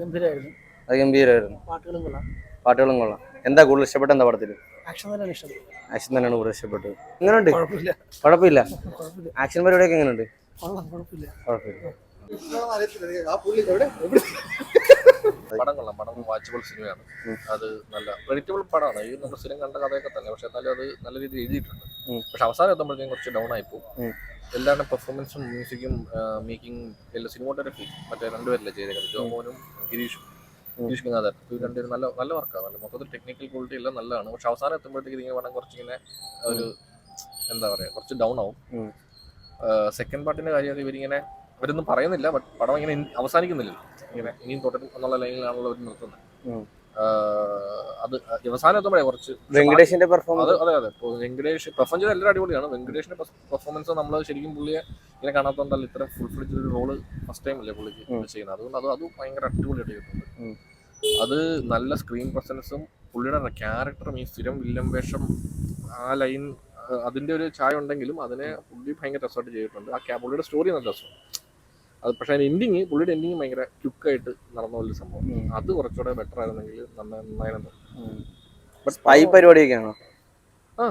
ഗംഭീരമായിരുന്നു അത് ഗംഭീരമായിരുന്നു പാട്ടുകളും കൊള്ളാം. പാട്ടുകളും കൊള്ളാം. എന്താ കൂടുതൽ ഇഷ്ടപ്പെട്ട എന്താ പടത്തിൽ? ആക്ഷൻ തന്നെയാണ് ഇഷ്ടം. ആക്ഷൻ തന്നെയാണ് കൂടുതൽ ഇഷ്ടപ്പെട്ടത്. എങ്ങനെയുണ്ട്? കുഴപ്പമില്ല. ആക്ഷൻ പരിപാടി ആക്ഷൻ പരിപാടിയൊക്കെ എങ്ങനെയുണ്ട്? കൊള്ളാം കുഴപ്പമില്ല. കുഴപ്പമില്ല. പടം കൊള്ളാം. പടം വാച്ചബിൾ സിനിമയാണ്. അത് നല്ല പ്രെഡിക്റ്റബിൾ പടമാണ്. ഈ നമ്മൾ സ്ഥിരം കണ്ട കഥയൊക്കെ തന്നെ. പക്ഷെ എന്നാലും അത് നല്ല രീതിയിൽ എഴുതിയിട്ടുണ്ട്. പക്ഷെ അവസാനം എത്തുമ്പോഴത്തേക്കും കുറച്ച് ഡൗൺ ആയി പോകും. എല്ലാവരുടെ പെർഫോമൻസും മ്യൂസിക്കും മേക്കിംഗ് എല്ലാ സിനിമോട്ടോഗ്രഫി മറ്റേ രണ്ടുപേരല്ലേ ചെയ്തേക്കുന്നത് ജോമോനും ഗിരീഷും. ഗിരീഷ് ഗംഗാധർ ഇത് രണ്ടുപേരും നല്ല നല്ല വർക്കാണ് നല്ല മൊത്തത്തിൽ ടെക്നിക്കൽ ക്വാളിറ്റി എല്ലാം നല്ലതാണ്. പക്ഷെ അവസാനം എത്തുമ്പോഴത്തേക്ക് ഇതിങ്ങനെ വേണം കുറച്ചിങ്ങനെ ഒരു എന്താ പറയുക കുറച്ച് ഡൗൺ ആവും. സെക്കൻഡ് പാർട്ടിന്റെ കാര്യമൊക്കെ ഇവരിങ്ങനെ അവരൊന്നും പറയുന്നില്ല ബട്ട് പടം ഇങ്ങനെ അവസാനിക്കുന്നില്ല ഇങ്ങനെ ഇനിയും തുടരും എന്നുള്ള ലൈനിലാണല്ലോ അവർ നിർത്തുന്നത്. അത് അവസാനം എത്തുമ്പോഴേ കുറച്ച് വെങ്കടേഷിന്റെ പെർഫോമൻസ് അതെ അതെ വെങ്കടേഷ് പെർഫോമൻസ് എല്ലാവരും അടിപൊളിയാണ്. വെങ്കടേഷിന്റെ പെർഫോമൻസ് നമ്മൾ ശരിക്കും പുള്ളിയെ ഇങ്ങനെ കാണാത്തോണ്ടല്ല ഇത്ര ഫുൾ ഫ്ലിഡ് ഒരു റോൾ ഫസ്റ്റ് ടൈം അല്ലേ പുള്ളിക്ക്. ചെയ്യുന്നത്. അതുകൊണ്ട് അത് അത് ഭയങ്കര അടിപൊളിയായിട്ട് ചെയ്തിട്ടുണ്ട് അത് നല്ല സ്ക്രീൻ പ്രസൻസും പുള്ളിയുടെ ക്യാരക്ടറും ഈ സ്ഥിരം വില്ലം വേഷം ആ ലൈൻ അതിന്റെ ഒരു ചായ ഉണ്ടെങ്കിലും അതിനെ പുള്ളി ഭയങ്കര രസമായിട്ട് ചെയ്തിട്ടുണ്ട്. ആ പുള്ളിയുടെ സ്റ്റോറി നല്ല രസമാണ്. അത് പക്ഷേ അതിന് എൻഡിങ് പുള്ളിയുടെ എൻഡിങ് ഭയങ്കര ക്യുക്കായിട്ട് നടന്ന പോലെ സംഭവം. അത് കുറച്ചുകൂടെ ബെറ്റർ ആയിരുന്നെങ്കിൽ നന്നായിരുന്നു സ്പൈ പരിപാടിയൊക്കെയാണോ? ആ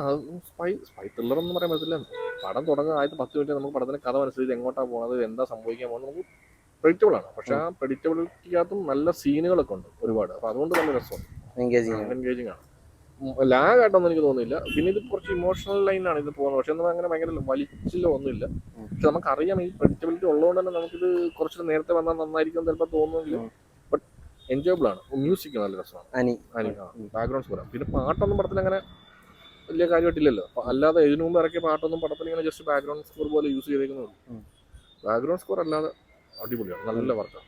സ്പൈ സ്പൈ ത്രില്ലർ എന്ന് പറയാൻ പറ്റില്ല പടം തുടങ്ങുന്ന ആദ്യത്തെ പത്ത് മിനിറ്റ് നമുക്ക് പടത്തിന്റെ കഥ മനസ്സിലായി എങ്ങോട്ടാ പോകുന്നത് എന്താ സംഭവിക്കാൻ പോകുന്നത് നമുക്ക് പ്രെഡിക്റ്റബിൾ ആണ്. പക്ഷെ ആ പ്രഡിക്റ്റബിലിറ്റിക്കകത്തും നല്ല സീനുകളൊക്കെ ഉണ്ട് ഒരുപാട്. അപ്പൊ അതുകൊണ്ട് നല്ല രസമാണ് എൻഗേജിങ് ആണ്. ലാഗ് ആയിട്ടൊന്നും എനിക്ക് തോന്നുന്നില്ല. പിന്നെ ഇത് കുറച്ച് ഇമോഷണൽ ലൈനാണ് ഇത് പോകുന്നത്. പക്ഷെ ഒന്നും അങ്ങനെ ഭയങ്കര വലിച്ചില്ല ഒന്നുമില്ല. പക്ഷെ നമുക്ക് അറിയാം ഈ പ്രഡിക്റ്റബിലിറ്റി ഉള്ളതുകൊണ്ട് തന്നെ നമുക്കിത് കുറച്ച് നേരത്തെ വന്നാൽ നന്നായിരിക്കും ചിലപ്പോൾ തോന്നുമെങ്കിലും. ബട്ട് എൻജോയബിൾ ആണ്. മ്യൂസിക് നല്ല രസമാണ്. ബാക്ക്ഗ്രൗണ്ട് സ്കോർ പിന്നെ പാട്ടൊന്നും പടത്തിൽ അങ്ങനെ വലിയ കാര്യമായിട്ടില്ലല്ലോ. അല്ലാതെ ഇതിനു മുമ്പ് ഇറക്കിയ പാട്ടൊന്നും പടത്തിൽ ഇങ്ങനെ ജസ്റ്റ് ബാക്ക്ഗ്രൗണ്ട് സ്കോർ പോലെ യൂസ് ചെയ്തേക്കുന്നുള്ളൂ ബാക്ക്ഗ്രൗണ്ട് സ്കോർ അല്ലാതെ അടിപൊളിയാണ്. നല്ല വർക്കാണ്